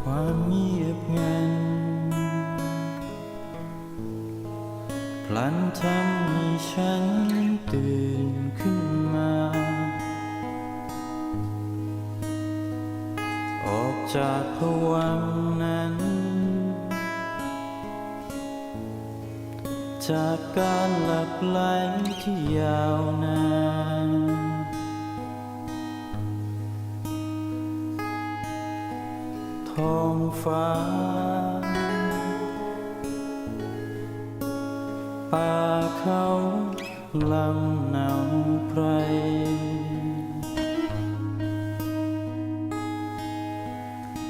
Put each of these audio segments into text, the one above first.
ความเงียบงันพลันทำให้ฉันตื่นขึ้นมา ออกจากผวังนั้น จากการหลับไหลที่ยาวนาน ฟ้า ป่าเขาลำหนาวไพร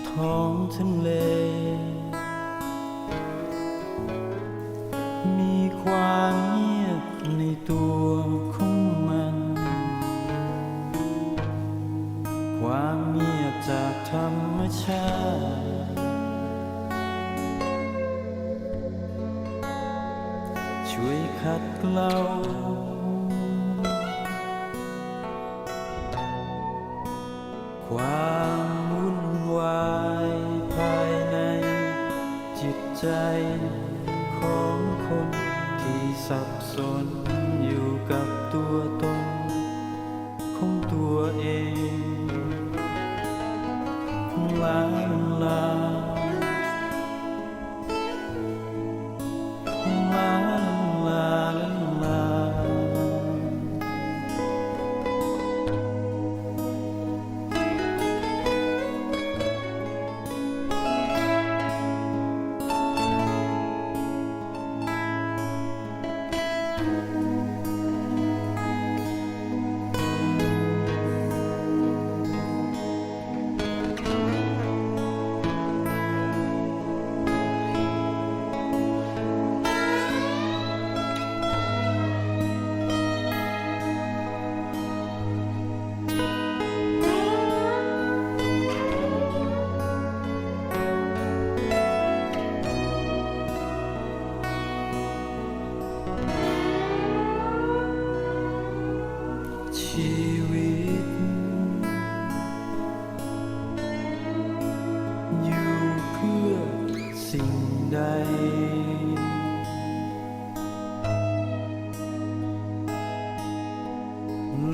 ท้องทะเล มีความเงียบในตัวของมัน ความเงียบจากธรรมชาติ ช่วยขัดเกลาความวุ่นวายภายใน จิตใจของคนที่สับสนอยู่กับตัว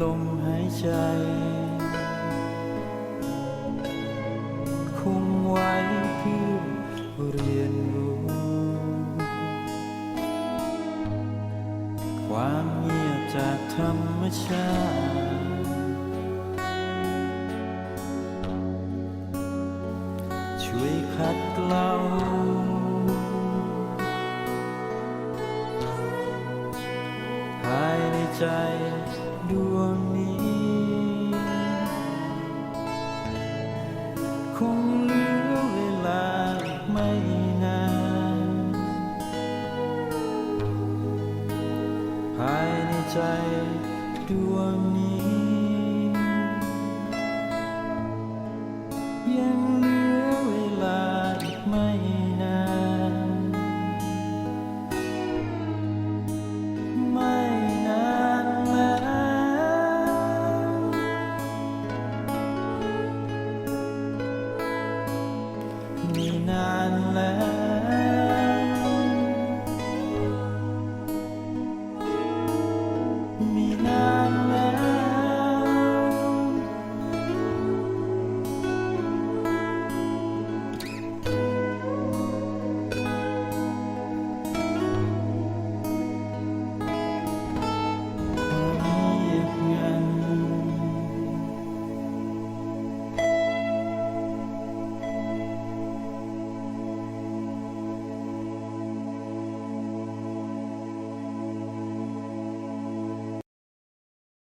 ลมหายใจคงไว้เพื่อเรียนรู้ ความเงียบจากธรรมชาติช่วยขัดเกลา ใจดวงนี้ คงเหลือเวลาไม่นาน ภายในใจดวงนี้ นี่นานแล้ว